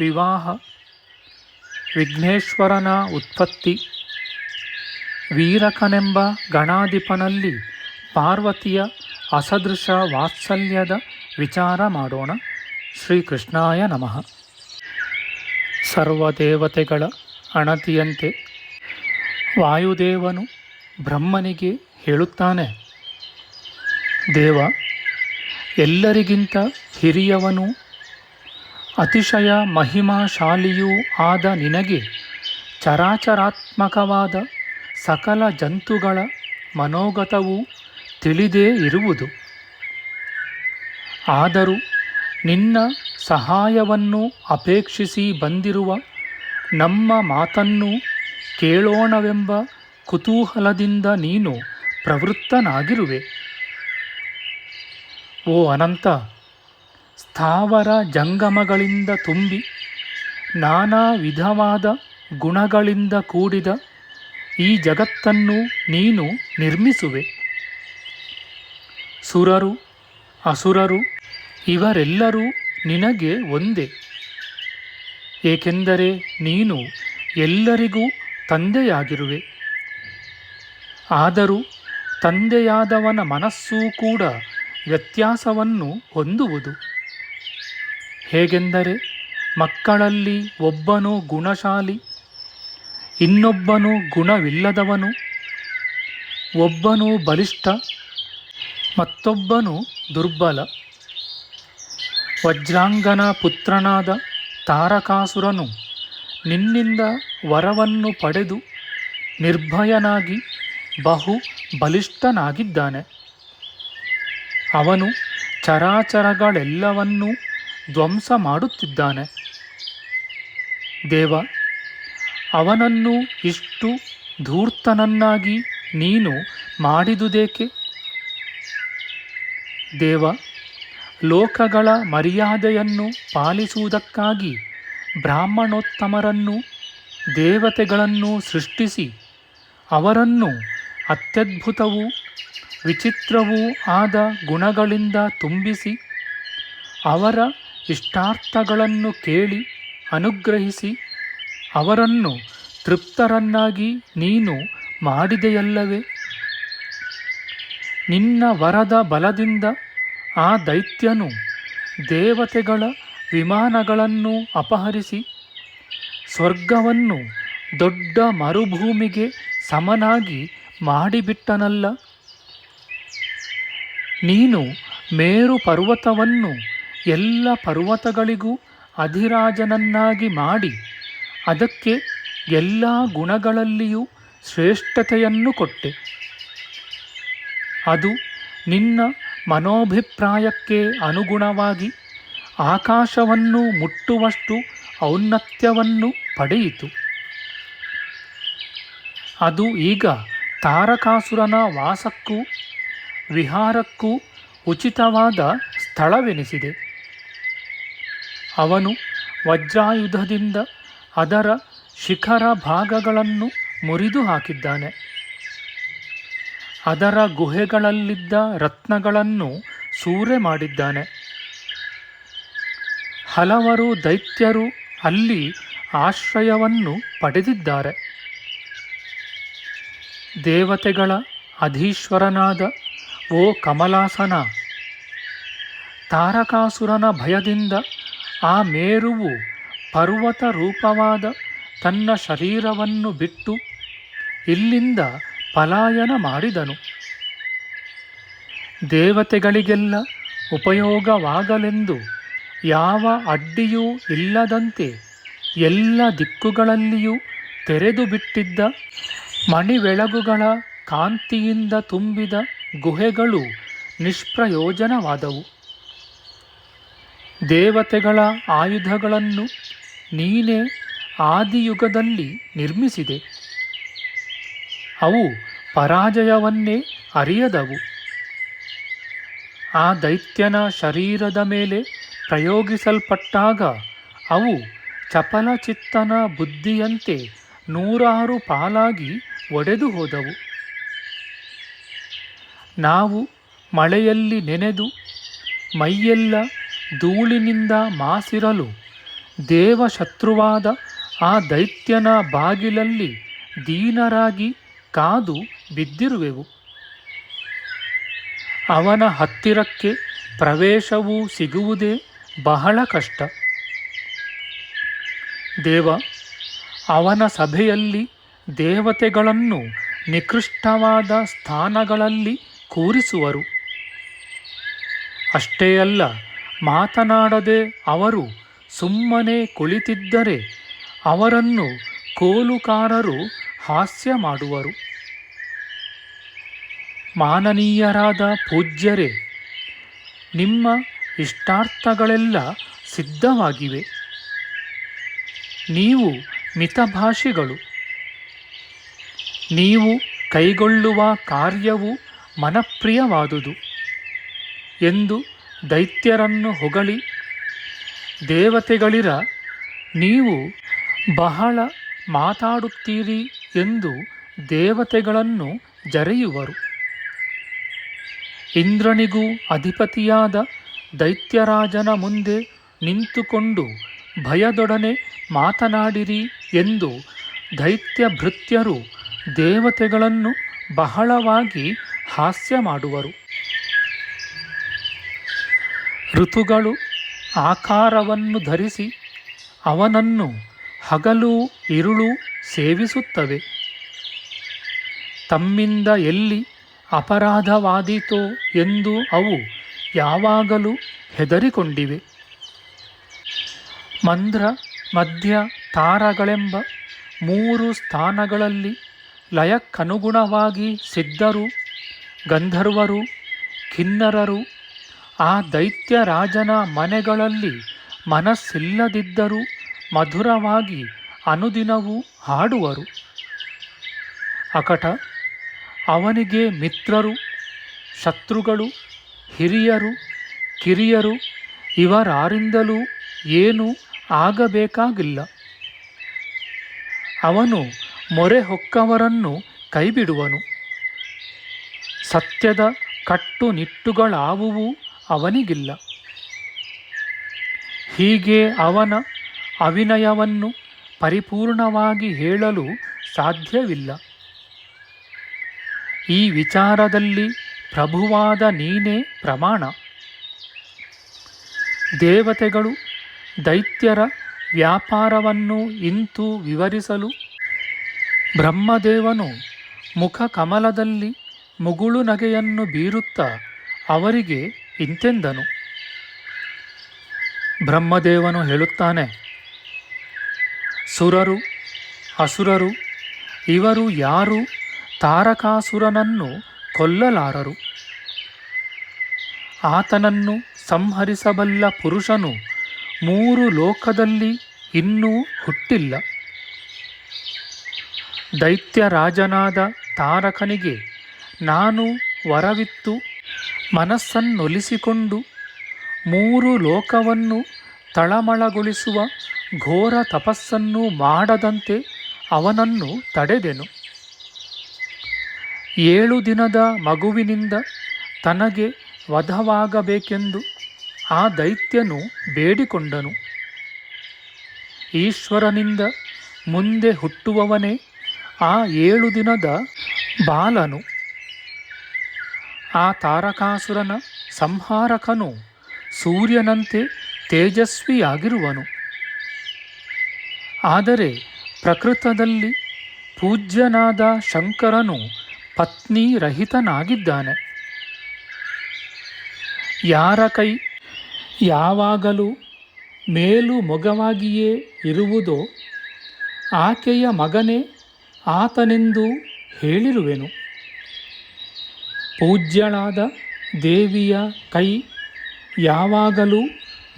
ವಿವಾಹ, ವಿಘ್ನೇಶ್ವರನ ಉತ್ಪತ್ತಿ, ವೀರಕನೆಂಬ ಗಣಾಧಿಪನಲ್ಲಿ ಪಾರ್ವತಿಯ ಅಸದೃಶ ವಾತ್ಸಲ್ಯದ ವಿಚಾರ ಮಾಡೋಣ. ಶ್ರೀಕೃಷ್ಣಾಯ ನಮಃ. ಸರ್ವದೇವತೆಗಳ ಅಣತಿಯಂತೆ ವಾಯುದೇವನು ಬ್ರಹ್ಮನಿಗೆ ಹೇಳುತ್ತಾನೆ, ದೇವ, ಎಲ್ಲರಿಗಿಂತ ಹಿರಿಯವನು ಅತಿಶಯ ಮಹಿಮಾಶಾಲಿಯೂ ಆದ ನಿನಗೆ ಚರಾಚರಾತ್ಮಕವಾದ ಸಕಲ ಜಂತುಗಳ ಮನೋಗತವೂ ತಿಳಿದೇ ಇರುವುದು. ಆದರೂ ನಿನ್ನ ಸಹಾಯವನ್ನು ಅಪೇಕ್ಷಿಸಿ ಬಂದಿರುವ ನಮ್ಮ ಮಾತನ್ನು ಕೇಳೋಣವೆಂಬ ಕುತೂಹಲದಿಂದ ನೀನು ಪ್ರವೃತ್ತನಾಗಿರುವೆ. ಓ ಅನಂತ ಸ್ಥಾವರ ಜಂಗಮಗಳಿಂದ ತುಂಬಿ ನಾನಾ ವಿಧವಾದ ಗುಣಗಳಿಂದ ಕೂಡಿದ ಈ ಜಗತ್ತನ್ನು ನೀನು ನಿರ್ಮಿಸುವೆ. ಸುರರು, ಅಸುರರು, ಇವರೆಲ್ಲರೂ ನಿನಗೆ ಒಂದೇ. ಏಕೆಂದರೆ ನೀನು ಎಲ್ಲರಿಗೂ ತಂದೆಯಾಗಿರುವೆ. ಆದರೂ ತಂದೆಯಾದವನ ಮನಸ್ಸೂ ಕೂಡ ವ್ಯತ್ಯಾಸವನ್ನು ಹೊಂದುವುದು. ಹೇಗೆಂದರೆ, ಮಕ್ಕಳಲ್ಲಿ ಒಬ್ಬನು ಗುಣಶಾಲಿ, ಇನ್ನೊಬ್ಬನು ಗುಣವಿಲ್ಲದವನು, ಒಬ್ಬನು ಬಲಿಷ್ಠ, ಮತ್ತೊಬ್ಬನು ದುರ್ಬಲ. ವಜ್ರಾಂಗನ ಪುತ್ರನಾದ ತಾರಕಾಸುರನು ನಿನ್ನಿಂದ ವರವನ್ನು ಪಡೆದು ನಿರ್ಭಯನಾಗಿ ಬಹು ಬಲಿಷ್ಠನಾಗಿದ್ದಾನೆ. ಅವನು ಚರಾಚರಗಳೆಲ್ಲವನ್ನೂ ಧ್ವಂಸ ಮಾಡುತ್ತಿದ್ದಾನೆ. ದೇವ, ಅವನನ್ನು ಇಷ್ಟು ಧೂರ್ತನನ್ನಾಗಿ ನೀನು ಮಾಡಿದುದೇಕೆ? ದೇವ, ಲೋಕಗಳ ಮರ್ಯಾದೆಯನ್ನು ಪಾಲಿಸುವುದಕ್ಕಾಗಿ ಬ್ರಾಹ್ಮಣೋತ್ತಮರನ್ನು, ದೇವತೆಗಳನ್ನು ಸೃಷ್ಟಿಸಿ, ಅವರನ್ನು ಅತ್ಯದ್ಭುತವೂ ವಿಚಿತ್ರವೂ ಆದ ಗುಣಗಳಿಂದ ತುಂಬಿಸಿ, ಅವರ ಇಷ್ಟಾರ್ಥಗಳನ್ನು ಕೇಳಿ ಅನುಗ್ರಹಿಸಿ, ಅವರನ್ನು ತೃಪ್ತರನ್ನಾಗಿ ನೀನು ಮಾಡಿದೆಯಲ್ಲವೇ? ನಿನ್ನ ವರದ ಬಲದಿಂದ ಆ ದೈತ್ಯನು ದೇವತೆಗಳ ವಿಮಾನಗಳನ್ನು ಅಪಹರಿಸಿ, ಸ್ವರ್ಗವನ್ನು ದೊಡ್ಡ ಮರುಭೂಮಿಗೆ ಸಮನಾಗಿ ಮಾಡಿಬಿಟ್ಟನಲ್ಲ? ನೀನು ಮೇರು ಪರ್ವತವನ್ನು ಎಲ್ಲ ಪರ್ವತಗಳಿಗೂ ಅಧಿರಾಜನನ್ನಾಗಿ ಮಾಡಿ ಅದಕ್ಕೆ ಎಲ್ಲ ಗುಣಗಳಲ್ಲಿಯೂ ಶ್ರೇಷ್ಠತೆಯನ್ನು ಕೊಟ್ಟೆ. ಅದು ನಿನ್ನ ಮನೋಭಿಪ್ರಾಯಕ್ಕೆ ಅನುಗುಣವಾಗಿ ಆಕಾಶವನ್ನು ಮುಟ್ಟುವಷ್ಟು ಔನ್ನತ್ಯವನ್ನು ಪಡೆಯಿತು. ಅದು ಈಗ ತಾರಕಾಸುರನ ವಾಸಕ್ಕೂ ವಿಹಾರಕ್ಕೂ ಉಚಿತವಾದ ಸ್ಥಳವೆನಿಸಿದೆ. ಅವನು ವಜ್ರಾಯುಧದಿಂದ ಅದರ ಶಿಖರ ಭಾಗಗಳನ್ನು ಮುರಿದು ಹಾಕಿದ್ದಾನೆ. ಅದರ ಗುಹೆಗಳಲ್ಲಿದ್ದ ರತ್ನಗಳನ್ನು ಸೂರೆ ಮಾಡಿದ್ದಾನೆ. ಹಲವರು ದೈತ್ಯರು ಅಲ್ಲಿ ಆಶ್ರಯವನ್ನು ಪಡೆದಿದ್ದಾರೆ. ದೇವತೆಗಳ ಅಧೀಶ್ವರನಾದ ಓ ಕಮಲಾಸನ ತಾರಕಾಸುರನ ಭಯದಿಂದ ಆ ಮೇರುವು ಪರ್ವತ ರೂಪವಾದ ತನ್ನ ಶರೀರವನ್ನು ಬಿಟ್ಟು ಇಲ್ಲಿಂದ ಪಲಾಯನ ಮಾಡಿದನು. ದೇವತೆಗಳಿಗೆಲ್ಲ ಉಪಯೋಗವಾಗಲೆಂದು ಯಾವ ಅಡ್ಡಿಯೂ ಇಲ್ಲದಂತೆ ಎಲ್ಲ ದಿಕ್ಕುಗಳಲ್ಲಿಯೂ ತೆರೆದು ಬಿಟ್ಟಿದ್ದ ಮಣಿವೆಳಗುಗಳ ಕಾಂತಿಯಿಂದ ತುಂಬಿದ ಗುಹೆಗಳು ನಿಷ್ಪ್ರಯೋಜನವಾದವು. ದೇವತೆಗಳ ಆಯುಧಗಳನ್ನು ನೀನೇ ಆದಿಯುಗದಲ್ಲಿ ನಿರ್ಮಿಸಿದೆ. ಅವು ಪರಾಜಯವನ್ನೇ ಅರಿಯದವು. ಆ ದೈತ್ಯನ ಶರೀರದ ಮೇಲೆ ಪ್ರಯೋಗಿಸಲ್ಪಟ್ಟಾಗ ಅವು ಚಪಲಚಿತ್ತನ ಬುದ್ಧಿಯಂತೆ ನೂರಾರು ಪಾಲಾಗಿ ಒಡೆದು ಹೋದವು ನಾವು ಮಳೆಯಲ್ಲಿ ನೆನೆದು ಮೈಯೆಲ್ಲ ಧೂಳಿನಿಂದ ಮಾಸಿರಲು ದೇವಶತ್ರುವಾದ ಆ ದೈತ್ಯನ ಬಾಗಿಲಲ್ಲಿ ದೀನರಾಗಿ ಕಾದು ಬಿದ್ದಿರುವೆವು. ಅವನ ಹತ್ತಿರಕ್ಕೆ ಪ್ರವೇಶವೂ ಸಿಗುವುದೇ ಬಹಳ ಕಷ್ಟ. ದೇವ, ಅವನ ಸಭೆಯಲ್ಲಿ ದೇವತೆಗಳನ್ನು ನಿಕೃಷ್ಟವಾದ ಸ್ಥಾನಗಳಲ್ಲಿ ಕೂರಿಸುವರು. ಅಷ್ಟೇ ಅಲ್ಲ ಮಾತನಾಡದೆ ಅವರು ಸುಮ್ಮನೆ ಕುಳಿತಿದ್ದರೆ ಅವರನ್ನು ಕೋಲುಕಾರರು ಹಾಸ್ಯ ಮಾಡುವರು. ಮಾನನೀಯರಾದ ಪೂಜ್ಯರೇ, ನಿಮ್ಮ ಇಷ್ಟಾರ್ಥಗಳೆಲ್ಲ ಸಿದ್ಧವಾಗಿವೆ. ನೀವು ಮಿತಭಾಷಿಗಳು. ನೀವು ಕೈಗೊಳ್ಳುವ ಕಾರ್ಯವು ಮನಪ್ರಿಯವಾದುದು ಎಂದು ದೈತ್ಯರನ್ನು ಹೊಗಳಿ ದೇವತೆಗಳಿರ ನೀವು ಬಹಳ ಮಾತಾಡುತ್ತೀರಿ ಎಂದು ದೇವತೆಗಳನ್ನು ಜರೆಯುವರು. ಇಂದ್ರನಿಗೂ ಅಧಿಪತಿಯಾದ ದೈತ್ಯರಾಜನ ಮುಂದೆ ನಿಂತುಕೊಂಡು ಭಯದೊಡನೆ ಮಾತನಾಡಿರಿ ಎಂದು ದೈತ್ಯ ಭೃತ್ಯರು ದೇವತೆಗಳನ್ನು ಬಹಳವಾಗಿ ಹಾಸ್ಯ ಮಾಡುವರು ಋತುಗಳು ಆಕಾರವನ್ನು ಧರಿಸಿ ಅವನನ್ನು ಹಗಲು ಇರುಳು ಸೇವಿಸುತ್ತವೆ. ತಮ್ಮಿಂದ ಎಲ್ಲಿ ಅಪರಾಧವಾದೀತೋ ಎಂದು ಅವು ಯಾವಾಗಲೂ ಹೆದರಿಕೊಂಡಿವೆ. ಮಂದ್ರ ಮಧ್ಯ, ತಾರಗಳೆಂಬ ಮೂರು ಸ್ಥಾನಗಳಲ್ಲಿ ಲಯಕ್ಕನುಗುಣವಾಗಿ ಸಿದ್ಧರು, ಗಂಧರ್ವರು ಕಿನ್ನರರು ಆ ದೈತ್ಯ ರಾಜನ ಮನೆಗಳಲ್ಲಿ ಮನಸ್ಸಿಲ್ಲದಿದ್ದರೂ ಮಧುರವಾಗಿ ಅನುದಿನವೂ ಹಾಡುವರು. ಅಕಟ, ಅವನಿಗೆ ಮಿತ್ರರು, ಶತ್ರುಗಳು, ಹಿರಿಯರು, ಕಿರಿಯರು, ಇವರಾರಿಂದಲೂ ಏನೂ ಆಗಬೇಕಾಗಿಲ್ಲ. ಅವನು ಮೊರೆ ಹೊಕ್ಕವರನ್ನು ಕೈಬಿಡುವನು. ಸತ್ಯದ ಕಟ್ಟುನಿಟ್ಟುಗಳಾವುವೂ ಅವನಿಗಿಲ್ಲ. ಹೀಗೆ ಅವನ ಅವಿನಯವನ್ನು ಪರಿಪೂರ್ಣವಾಗಿ ಹೇಳಲು ಸಾಧ್ಯವಿಲ್ಲ. ಈ ವಿಚಾರದಲ್ಲಿ ಪ್ರಭುವಾದ ನೀನೇ ಪ್ರಮಾಣ. ದೇವತೆಗಳು ದೈತ್ಯರ ವ್ಯಾಪಾರವನ್ನು ಇಂತು ವಿವರಿಸಲು ಬ್ರಹ್ಮದೇವನು ಮುಖ ಕಮಲದಲ್ಲಿ ಮುಗುಳು ನಗೆಯನ್ನು ಬೀರುತ್ತಾ ಅವರಿಗೆ ಇಂತೆಂದನು. ಬ್ರಹ್ಮದೇವನು ಹೇಳುತ್ತಾನೆ, ಸುರರು, ಅಸುರರು, ಇವರು ಯಾರು ತಾರಕಾಸುರನನ್ನು ಕೊಲ್ಲಲಾರರು? ಆತನನ್ನು ಸಂಹರಿಸಬಲ್ಲ ಪುರುಷನು ಮೂರು ಲೋಕದಲ್ಲಿ ಇನ್ನೂ ಹುಟ್ಟಿಲ್ಲ. ದೈತ್ಯ ರಾಜನಾದ ತಾರಕನಿಗೆ ನಾನು ವರವಿತ್ತು ಮನಸ್ಸನ್ನೊಲಿಸಿಕೊಂಡು ಮೂರು ಲೋಕವನ್ನು ತಳಮಳಗೊಳಿಸುವ ಘೋರ ತಪಸ್ಸನ್ನು ಮಾಡದಂತೆ ಅವನನ್ನು ತಡೆದೆನು. ಏಳು ದಿನದ ಮಗುವಿನಿಂದ ತನಗೆ ವಧವಾಗಬೇಕೆಂದು ಆ ದೈತ್ಯನು ಬೇಡಿಕೊಂಡನು. ಈಶ್ವರನಿಂದ ಮುಂದೆ ಹುಟ್ಟುವವನೇ ಆ ಏಳು ದಿನದ ಬಾಲನು. ಆ ತಾರಕಾಸುರನ ಸಂಹಾರಕನು ಸೂರ್ಯನಂತೆ ತೇಜಸ್ವಿಯಾಗಿರುವನು. ಆದರೆ ಪ್ರಕೃತದಲ್ಲಿ ಪೂಜ್ಯನಾದ ಶಂಕರನು ಪತ್ನಿ ರಹಿತನಾಗಿದ್ದಾನೆ ಯಾರ ಕೈ ಯಾವಾಗಲೂ ಮೇಲು ಮೊಗವಾಗಿಯೇ ಇರುವುದೋ ಆಕೆಯ ಮಗನೇ ಆತನೆಂದು ಹೇಳಿರುವೆನು. ಪೂಜ್ಯಳಾದ ದೇವಿಯ ಕೈ ಯಾವಾಗಲೂ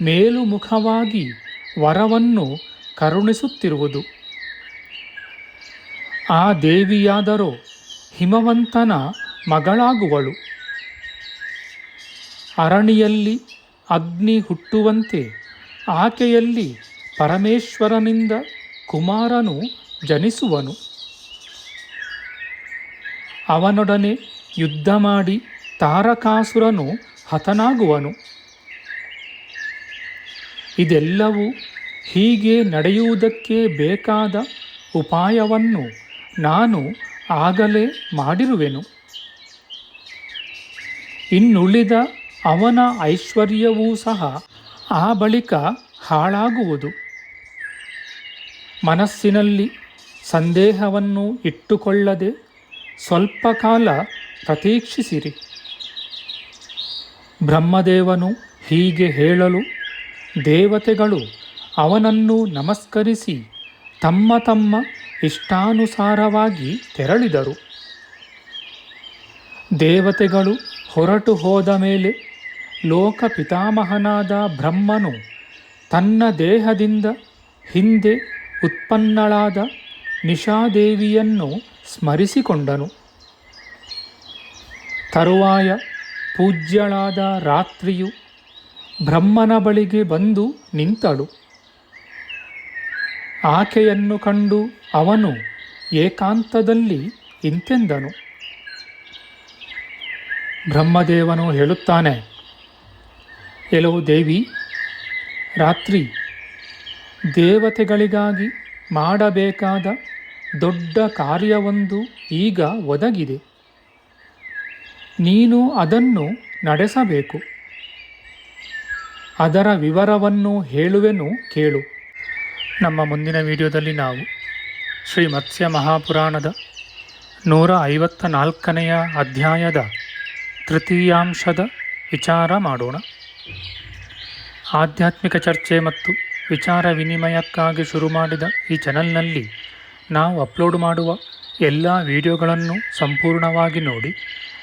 ಮೇಲುಮುಖವಾಗಿ ವರವನ್ನು ಕರುಣಿಸುತ್ತಿರುವುದು. ಆ ದೇವಿಯಾದರೋ ಹಿಮವಂತನ ಮಗಳಾಗುವಳು. ಅರಣಿಯಲ್ಲಿ ಅಗ್ನಿ ಹುಟ್ಟುವಂತೆ ಆಕೆಯಲ್ಲಿ ಪರಮೇಶ್ವರನಿಂದ ಕುಮಾರನು ಜನಿಸುವನು. ಅವನೊಡನೆ ಯುದ್ಧ ಮಾಡಿ ತಾರಕಾಸುರನು ಹತನಾಗುವನು. ಇದೆಲ್ಲವೂ ಹೀಗೆ ನಡೆಯುವುದಕ್ಕೆ ಬೇಕಾದ ಉಪಾಯವನ್ನು ನಾನು ಆಗಲೇ ಮಾಡಿರುವೆನು. ಇನ್ನುಳಿದ ಅವನ ಐಶ್ವರ್ಯವೂ ಸಹ ಆ ಬಳಿಕ ಹಾಳಾಗುವುದು. ಮನಸ್ಸಿನಲ್ಲಿ ಸಂದೇಹವನ್ನು ಇಟ್ಟುಕೊಳ್ಳದೆ ಸ್ವಲ್ಪ ಕಾಲ ಪ್ರತೀಕ್ಷಿಸಿರಿ. ಬ್ರಹ್ಮದೇವನು ಹೀಗೆ ಹೇಳಲು ದೇವತೆಗಳು ಅವನನ್ನು ನಮಸ್ಕರಿಸಿ ತಮ್ಮ ತಮ್ಮ ಇಷ್ಟಾನುಸಾರವಾಗಿ ತೆರಳಿದರು. ದೇವತೆಗಳು ಹೊರಟು ಹೋದ ಮೇಲೆ ಲೋಕ ಪಿತಾಮಹನಾದ ಬ್ರಹ್ಮನು ತನ್ನ ದೇಹದಿಂದ ಹಿಂದೆ ಉತ್ಪನ್ನಳಾದ ನಿಶಾದೇವಿಯನ್ನು ಸ್ಮರಿಸಿಕೊಂಡನು. ತರುವಾಯ ಪೂಜ್ಯಳಾದ ರಾತ್ರಿಯು ಬ್ರಹ್ಮನ ಬಳಿಗೆ ಬಂದು ನಿಂತಳು. ಆಕೆಯನ್ನು ಕಂಡು ಅವನು ಏಕಾಂತದಲ್ಲಿ ಇಂತೆಂದನು. ಬ್ರಹ್ಮದೇವನು ಹೇಳುತ್ತಾನೆ, ಎಲೋ ದೇವಿ, ರಾತ್ರಿ ದೇವತೆಗಳಿಗಾಗಿ ಮಾಡಬೇಕಾದ ದೊಡ್ಡ ಕಾರ್ಯವೊಂದು ಈಗ ಒದಗಿದೆ. ನೀನು ಅದನ್ನು ನಡೆಸಬೇಕು. ಅದರ ವಿವರವನ್ನು ಹೇಳುವೆನು ಕೇಳು. ನಮ್ಮ ಮುಂದಿನ ವಿಡಿಯೋದಲ್ಲಿ ನಾವು ಶ್ರೀ ಮತ್ಸ್ಯ ಮಹಾಪುರಾಣದ ನೂರ ಐವತ್ತ ನಾಲ್ಕನೆಯ ಅಧ್ಯಾಯದ ತೃತೀಯಾಂಶದ ವಿಚಾರ ಮಾಡೋಣ. ಆಧ್ಯಾತ್ಮಿಕ ಚರ್ಚೆ ಮತ್ತು ವಿಚಾರ ವಿನಿಮಯಕ್ಕಾಗಿ ಶುರು ಮಾಡಿದ ಈ ಚಾನಲ್ನಲ್ಲಿ ನಾವು ಅಪ್ಲೋಡ್ ಮಾಡುವ ಎಲ್ಲ ವಿಡಿಯೋಗಳನ್ನು ಸಂಪೂರ್ಣವಾಗಿ ನೋಡಿ.